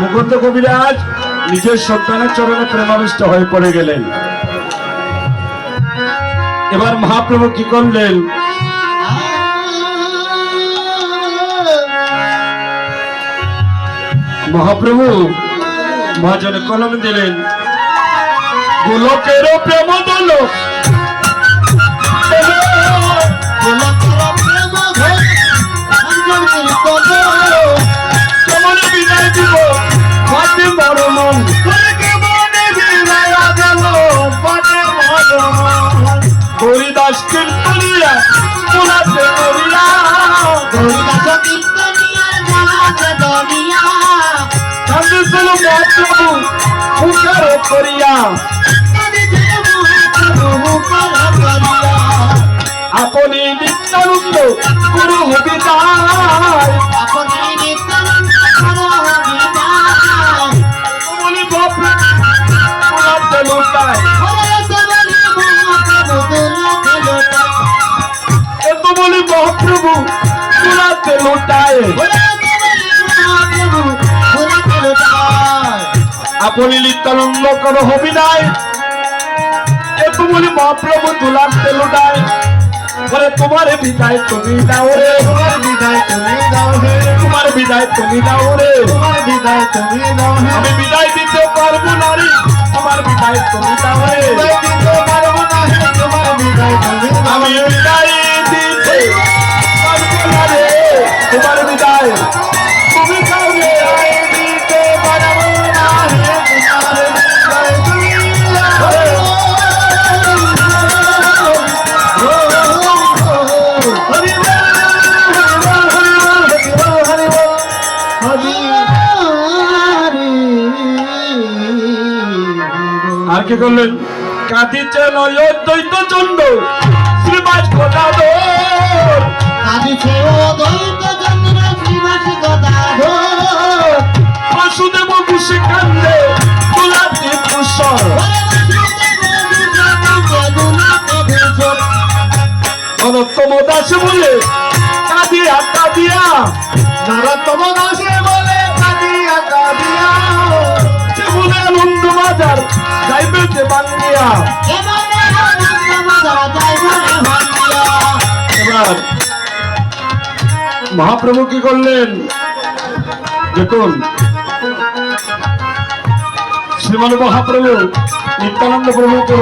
মুকুন্দ কবিরাজ নিজের সন্তানের চরণে প্রেমাবিষ্ট হয়ে পড়ে গেলেন। এবার মহাপ্রভু কি করলেন? মহাপ্রভু মহাজনে কলম দিলেন। গোলকেরও প্রেম দল হরিদাস কীর্তনিয়া শোনাতে করিয়া। কান্দিছিল মহাপ্রভু মুখের করিয়া। আপনি নিত্যানন্দ গুরু হবিদায় বলি মহাপ্রভু শোনাতে লুটায়। আপনি নিত্যানন্দ করো হবিদায় এত বলি মহাপ্রভু তুলাতে লুটায়। বলে, তোমার বিদায় তুমি দাও রে। তোমার বিদায় তুমি দাও হে তোমার বিদায় তুমি দাও রে। তোমার বিদায় তুমি দাও হে আমি বিদায় দিতে পারব না রে। তোমার বিদায় তুমি দাও রে। আর কি করলেন কাঁদিছে নয় দ্বৈত চন্ড শ্রীবাস কোটাদর কাঁদিছে ও চন্দ্র শ্রীবাস গদাধর। বাসুদেব খুশি কান্দে তুলাতে কুশল অনত্তম দাস বলে কাঁদিয়া কাঁদিয়া। নরতম দাসে মহাপ্রভু কি করলেন? দেখুন। শ্রীমান মহাপ্রভু নিত্যানন্দ প্রভুকে